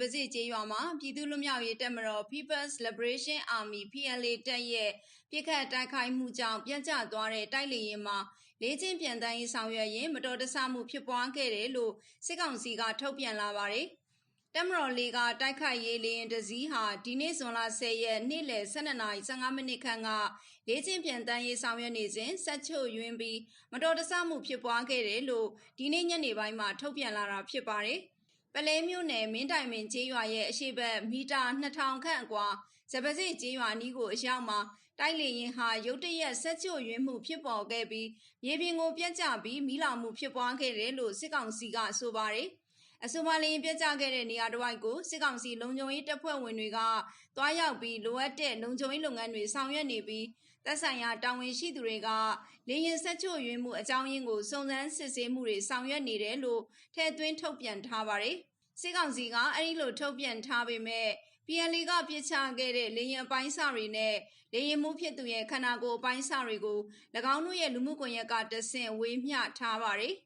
ပစစ်ကျေးရွာမှာပြည်သူ့လွတ်မြောက်ရေးတပ်မတော် People's Liberation Army PLA တပ်ရဲ့ပြစ်ခတ်တိုက်ခိုက်မှုကြောင့်ပြန့်ကျသွားတဲ့တိုက်လေရင်မှာလေးချင်းပြန်တန်းရေးဆောင်ရွက်ရင်မတော်တဆမှုဖြစ်ပွားခဲ့တယ်လို့စစ်ကောင်စီကထုတ်ပြန်လာပါတယ်။တမတော်လေးကတိုက်ခိုက်ရေးလေရင်တစည်းဟာဒီနေ့ဇွန်လ10ရက်နေ့လယ်12:15မိနစ်ခန့်ကလေးချင်းပြန်တန်းရေးဆောင်ရွက်နေစဉ်ဆက်ချို့ယွင်းပြီးမတော်တဆမှုဖြစ်ပွားခဲ့တယ်လို့ဒီနေ့ညနေပိုင်းမှာထုတ်ပြန်လာတာဖြစ်ပါတယ်။ ပလဲမြို့နယ်မင်းတိုင်ပင်ကျေးရွာရဲ့အရှိတ်မီတာ2000ခန့်အကွာဇပစစ်ကျေးရွာနီးကိုအရောက်မှာတိုက်လေရင်ဟာရုတ်တရက်ဆက်ချို့ယွင်းမှုဖြစ်ပေါ်ခဲ့ပြီးမြေပြင်ကိုပြတ်ကျပြီးမိလောင်မှုဖြစ်ပွားခဲ့တယ်လို့စစ်ကောင်စီကဆိုပါတယ်။အဆိုပါလေရင်ပြတ်ကျခဲ့တဲ့နေရာတစ်ဝိုက်ကိုစစ်ကောင်စီလုံခြုံရေးတပ်ဖွဲ့ဝင်တွေကတွားရောက်ပြီးလိုအပ်တဲ့လုံခြုံရေးလုပ်ငန်းတွေဆောင်ရွက်နေပြီးသက်ဆိုင်ရာတာဝန်ရှိသူတွေကလေရင်ဆက်ချို့ယွင်းမှုအကြောင်းရင်းကိုစုံစမ်းစစ်ဆေးမှုတွေဆောင်ရွက်နေတယ်လို့ထည့်သွင်းထုတ်ပြန်ထားပါတယ်။ စစ်ကောင်စီကအဲဒီလိုထုတ်ပြန်ထားပေမဲ့ PLA ကပြစ်ချခဲ့တဲ့လေရင်အပိုင်းစာတွေနဲ့လေရင်မှုဖြစ်သူရဲ့ခန္ဓာကိုယ်အပိုင်းစာတွေကို၎င်းတို့ရဲ့လူမှုကွန်ရက်ကတဆင့်ဝေမျှထားပါတယ်။